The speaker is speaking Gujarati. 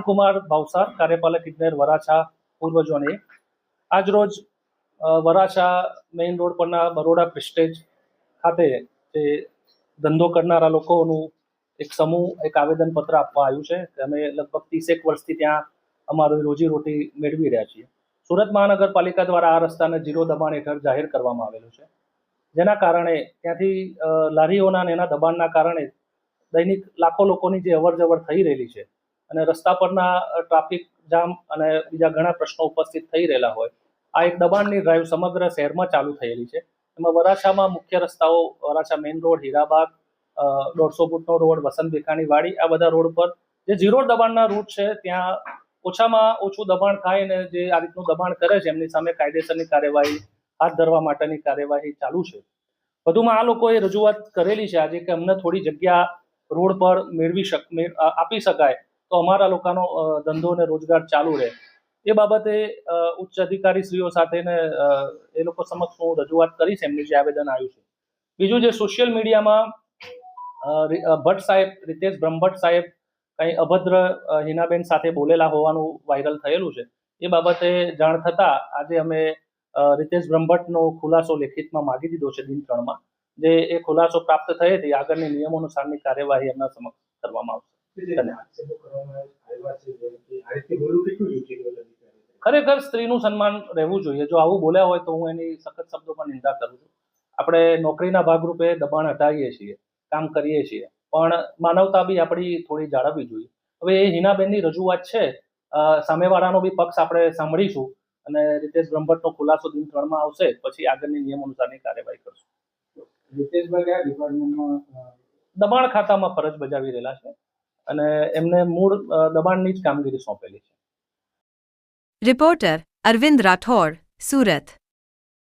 કુમાર ભાવસાર, કાર્યપાલક ઇજનેર વરાછા પૂર્વજોને. આજરોજ વરાછા મેઇન રોડ પરના બરોડા પ્રિસ્ટેજ ખાતે જે ધંધો કરનારા લોકોનું એક સમૂહ, એક આવેદનપત્ર આપવા આવ્યું છે અમે લગભગ ત્રીસેક વર્ષથી ત્યાં અમારી રોજીરોટી મેળવી રહ્યા છીએ. સુરત મહાનગરપાલિકા દ્વારા આ રસ્તાને જીરો દબાણ હેઠળ જાહેર કરવામાં આવેલું છે. જેના કારણે ત્યાંથી લારીઓના અને એના દબાણના કારણે દૈનિક લાખો લોકોની જે અવર જવર થઈ રહેલી છે અને રસ્તા પરના ટ્રાફિક જામ અને બીજા ઘણા પ્રશ્નો ઉપસ્થિત થઈ રહેલા હોય. આ એક દબાણની ડ્રાઈવ સમગ્ર શહેરમાં ચાલુ થયેલી છે. એમાં વરાછામાં મુખ્ય રસ્તાઓ, વરાછા મેઇન રોડ હીરાબાગ દોઢસો ફૂટનો રોડ, વસંત ભીખાની વાડી, આ બધા રોડ પર જે ઝીરો દબાણના રૂટ છે, ત્યાં ઓછામાં ઓછું દબાણ થાય ને જે આ રીતનું દબાણ કરે છે, એમની સામે કાયદેસરની કાર્યવાહી, હાથ ધરવા માટેની કાર્યવાહી ચાલુ છે. વધુમાં આ લોકોએ રજૂઆત કરેલી છે આજે કે અમને થોડી જગ્યા રોડ પર મેળવી શક આપી શકાય. તો અમારા લોકોનો ધંધો અને રોજગાર ચાલુ રહે. એ બાબતે ઉચ્ચ અધિકારીશ્રીઓ સાથે ને એ લોકો સમક્ષ હું રજૂઆત કરીશ એમનું જે આવેદન આવ્યું છે. બીજું જે સોશિયલ મીડિયામાં ભટ્ટ સાહેબ, રિતેશ બ્રહ્મભટ્ટ સાહેબ કંઈ અભદ્ર હિનાબેન સાથે બોલેલા હોવાનું વાયરલ થયેલું છે. એ બાબતે જાણ થતાં આજે અમે રિતેશ બ્રહ્મભટ્ટનો ખુલાસો લેખિતમાં માગી દીધો છે દિન ત્રણમાં, જે એ ખુલાસો પ્રાપ્ત થયેથી આગળની નિયમો અનુસારની કાર્યવાહી એમના સમક્ષ કરવામાં આવશે. ખરેખર સ્ત્રીનું સન્માન રહેવું જોઈએ. જો આવું બોલ્યા હોય તો હું એની સખત શબ્દોમાં નિંદા કરું છું. આપણે નોકરીના ભાગરૂપે દબાણ હટાવીએ છીએ કામ કરીએ છીએ. પણ માનવતા બી આપણી થોડી જાળવવી જોઈએ. હવે એ હિનાબેનની રજૂઆત છે. સામેવાળાનો બી પક્ષ આપણે સાંભળીશું અને રીતેશ બ્રહ્મભટ્ટનો ખુલાસો દિન ત્રણમાં આવશે. પછી આગળની નિયમ અનુસારની કાર્યવાહી કરશું. રીતેશભાઈ કયા ડિપાર્ટમેન્ટમાં દબાણ ખાતામાં ફરજ બજાવી રહેલા છે. અને એમને મૂળ દબાણની જ કામગીરી સોંપેલી છે. રિપોર્ટર અરવિંદ રાઠોડ સુરત.